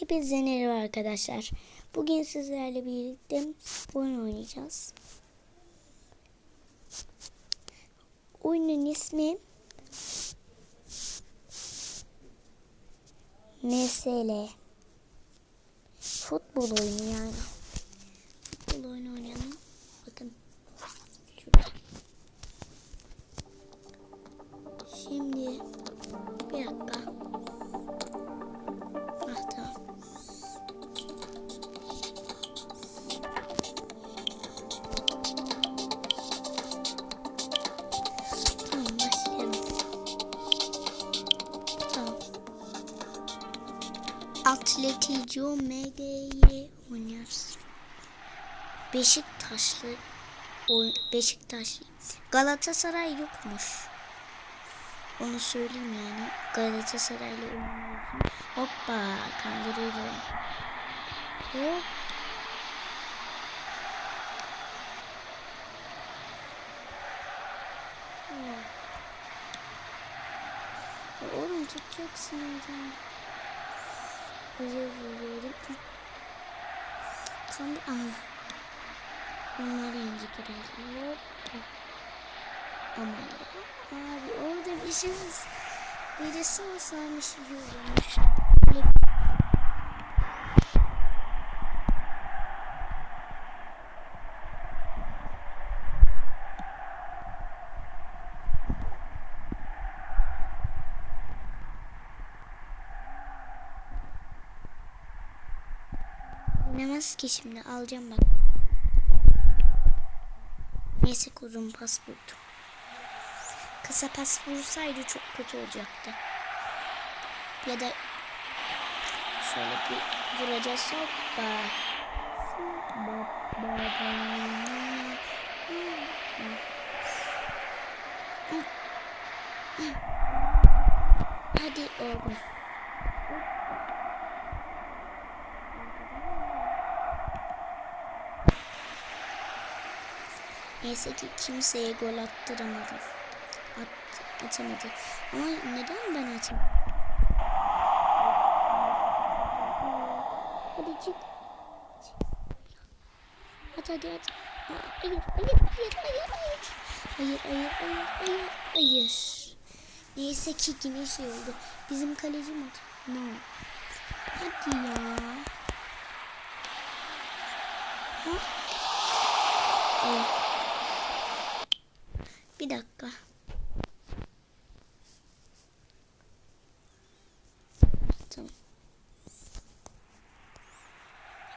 Hepinize merhaba arkadaşlar. Bugün sizlerle birlikte oyun oynayacağız. Oyunun ismi MSL. Futbol oyunu yani. Futbol oyunu oynayalım. Atletico MG'yi oynuyoruz. Beşiktaşlı oy- Beşiktaşlı. Galatasaray yokmuş. Onu söyleyeyim yani. Galatasaray'la oynuyorsun. Hoppa kandırıyorum. Hop. Oğlum tutacaksın oradan. Özür dilerim. Kandı. Aha. Bunlar yenecek. Ama. Abi orada bir şey birisi olsaymış iyi olurmuş. Oynamaz ki şimdi alacağım bak. Neyse uzun pas vurdu. Kısa pas vursaydı çok kötü olacaktı. Ya da şöyle bir vuracağız hoppa. Hadi oğlum. Neyse ki kimseye gol attıramadım. At, atamadı. Ama neden ben atayım? Hadi çık. At hadi at. Hayır, hayır, hayır, hayır, hayır. Hayır, hayır, hayır, hayır, hayır. Neyse ki yine şey oldu. Bizim kaleci mi? No. Hadi ya. Ha? Oh. Bir dakika. Tamam.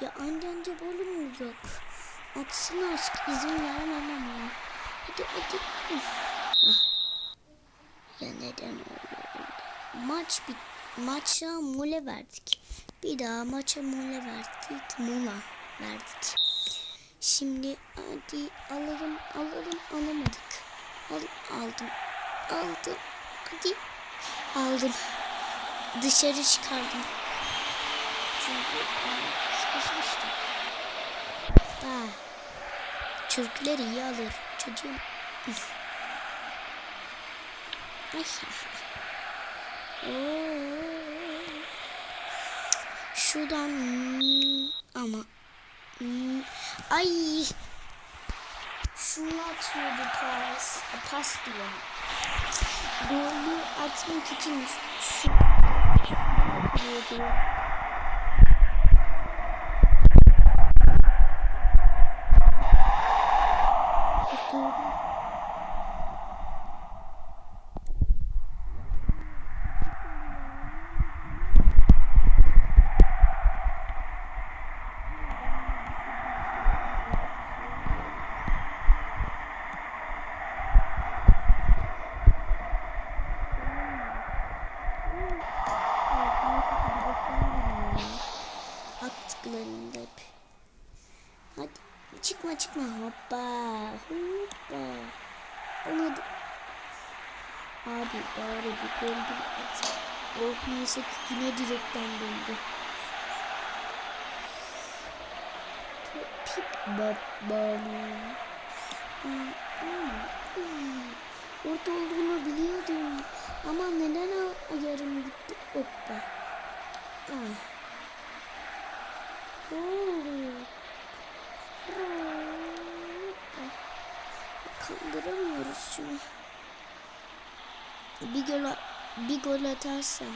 Ya anca böyle mi olacak? Atsın artık izin vermem ama. Hadi hadi. Ah. Ya neden öyle oldu? Maç bit maça mole verdik. Bir daha maça mole verdik. Mola verdik. Şimdi hadi alırım alırım alamadık. Al, aldım. Aldım. Hadi. Aldım. Dışarı çıkardım. Çünkü sıkışmıştım. Aa, Türkler iyi alır. Çocuğum. Ay. Şuradan ama ay şunu atıyordu pas. Pas diyorum. Golü atmak için şu atıyordu. Hep. Hadi çıkma çıkma hoppa hoppa. Onu da... Abi bari bir gol bir at. Oh neyse yine direkten döndü. Pip babanın. Orada olduğunu biliyordum. Ama neden yarım gitti? Hoppa. Ah. Kaldıramıyoruz şunu. Bir gol, bir gol atarsam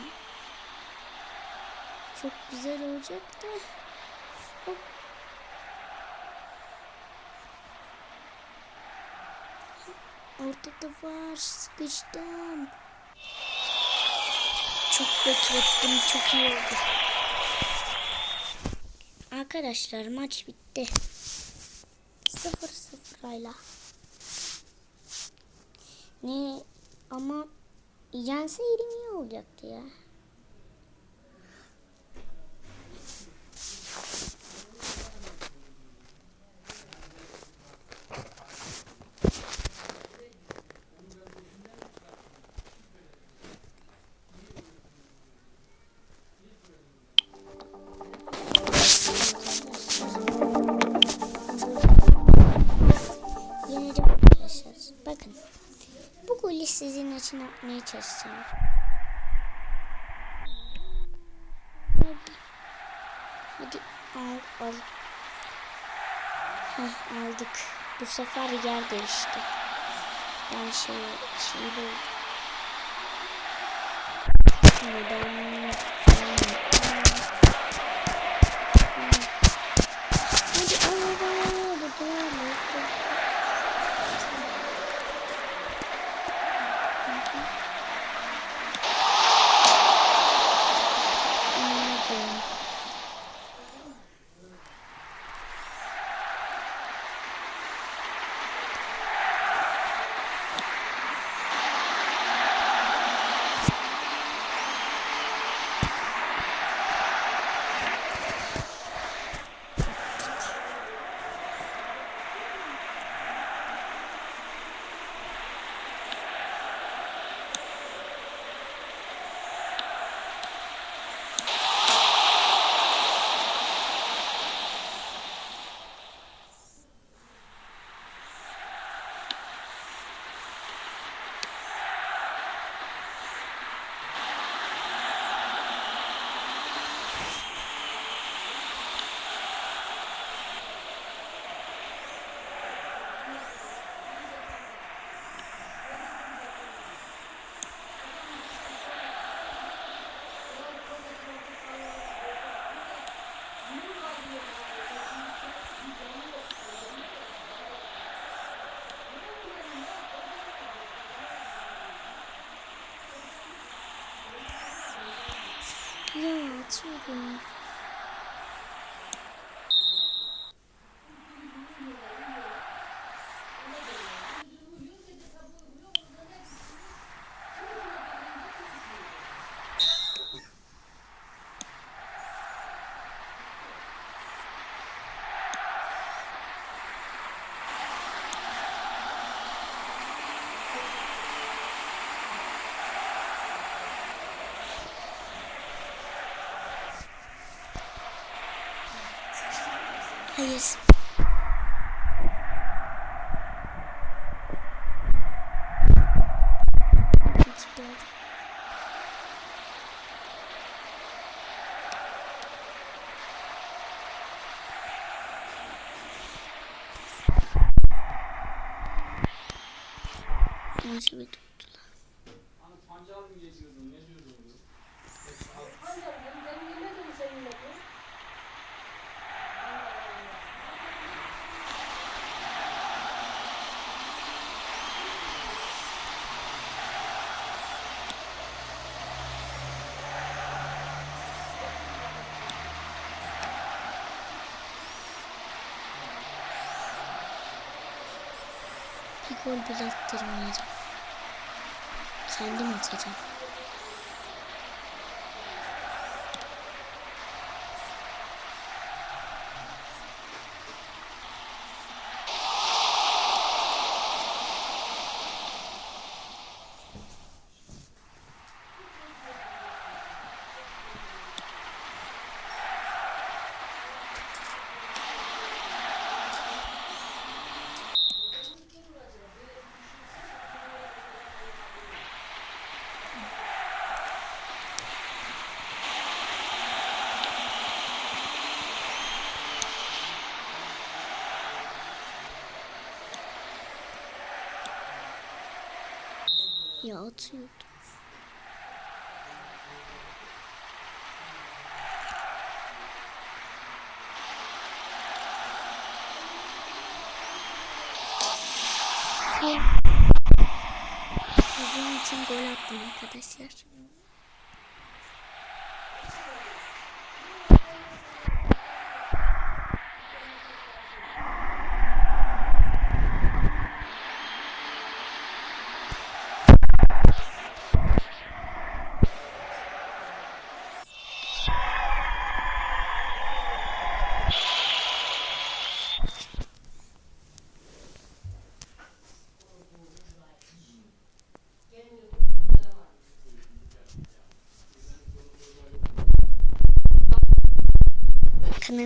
çok güzel olacak da. Hop. Ortada var. Sıkıştım. Çok beklettim. Çok iyi oldu. Arkadaşlar maç bitti. 0-0 hala. Ne ama yenseydim iyi olacaktı ya. Golü sizin için atmaya çalışacağım. Hadi. Hadi al al. Heh, aldık. Bu sefer yer değişti. Ben şey şeyle oldu. Neden? Hadi al al al al al al. Anladım. Ya atıyorum. Hayır. Hiç gol bile attırmayacağım. Kendim atacağım. Ya atıyordu. Sizin için gol attım arkadaşlar.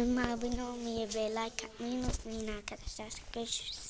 Kanalıma abone olmayı ve like atmayı unutmayın arkadaşlar. Görüşürüz.